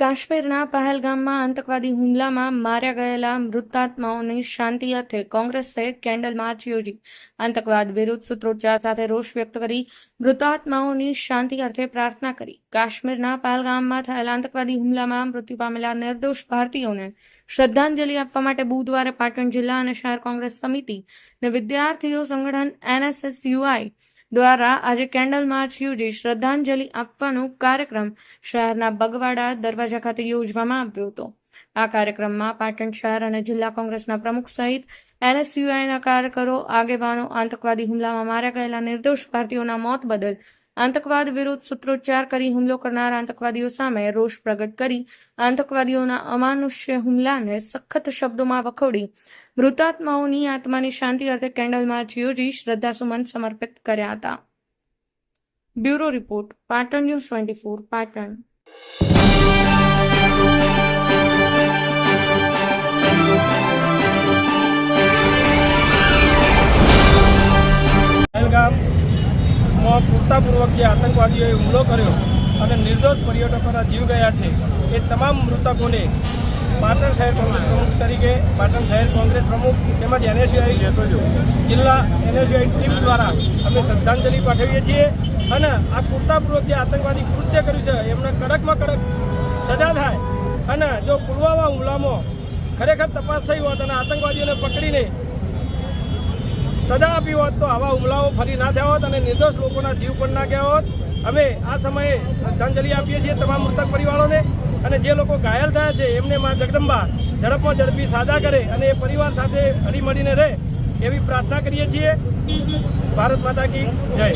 કાશ્મીરના પહેલગામમાં આતંકવાદી હુમલામાં માર્યા ગયેલા મૃતાત્માઓની શાંતિ અર્થે કોંગ્રેસે કેન્ડલ માર્ચ યોજી. આતંકવાદ વિરુદ્ધ સૂત્રોચ્ચાર સાથે રોષ વ્યક્ત કરી મૃતાત્માઓની શાંતિ અર્થે પ્રાર્થના કરી. કાશ્મીરના પહેલગામમાં થયેલા આતંકવાદી હુમલામાં મૃત્યુ પામેલા નિર્દોષ ભારતીયોને શ્રદ્ધાંજલિ આપવા માટે બુધવારે પાટણ જિલ્લા અને શહેર કોંગ્રેસ સમિતિ અને વિદ્યાર્થીઓ સંગઠન એનએસએસ યુઆઈ દ્વારા આજે કેન્ડલ માર્ચ યોજી શ્રદ્ધાંજલિ આપવાનો કાર્યક્રમ શહેરના બગવાડા દરવાજા ખાતે યોજવામાં આવ્યો હતો. આ કાર્યક્રમમાં પાટણ શહેર અને જિલ્લા કોંગ્રેસના પ્રમુખ સહિત એનએસયુઆઈના કાર્યકરો, આગેવાનો, આતંકવાદી હુમલામાં માર્યા ગયેલા નિર્દોષ ભારતીયોના મોત બદલ આતંકવાદ વિરુદ્ધ સૂત્રોચ્ચાર કરી હુમલો કરનાર આતંકવાદીઓ સામે રોષ પ્રગટ કરી આતંકવાદીઓના અમાનુષ્ય હુમલાને સખત શબ્દોમાં વખોડી મૃતાત્માઓની આત્માની શાંતિ અર્થે કેન્ડલ માર્ચ યોજી શ્રદ્ધાસુમન સમર્પિત કર્યા હતા. Bureau report, Patan news twenty four, Patan. પહેલગામમાં જે આતંકવાદીઓએ હુમલો કર્યો અને નિર્દોષ પર્યટકોના જીવ ગયા છે, એ તમામ મૃતકોને પાટણ શહેર કોંગ્રેસ પ્રમુખ તરીકે, પાટણ શહેર કોંગ્રેસ પ્રમુખ તેમજ એનએસયુઆઈ જિલ્લા એનએસયુઆઈ ટીમ દ્વારા અમે શ્રદ્ધાંજલિ પાઠવીએ છીએ અને આ કુર્તાપૂર્વક જે આતંકવાદી કૃત્ય કર્યું છે, એમને કડકમાં કડક સજા થાય અને જો પુલવામા હુમલામાં ખરેખર તપાસ થઈ હોત અને આતંકવાદીઓને પકડીને સજા આપી હોત તો આવા હુમલાઓ ફરી ના થયા હોત અને નિર્દોષ લોકોના જીવ પણ ના ગયા હોત. અમે આ સમયે શ્રદ્ધાંજલિ આપીએ છીએ તમામ મૃતક પરિવારોને અને જે લોકો ઘાયલ થયા છે, એમને માં જગદંબા ઝડપમાં ઝડપી સાજા કરે અને એ પરિવાર સાથે હળી મળીને રહે એવી પ્રાર્થના કરીએ છીએ. ભારત માતા કી જય.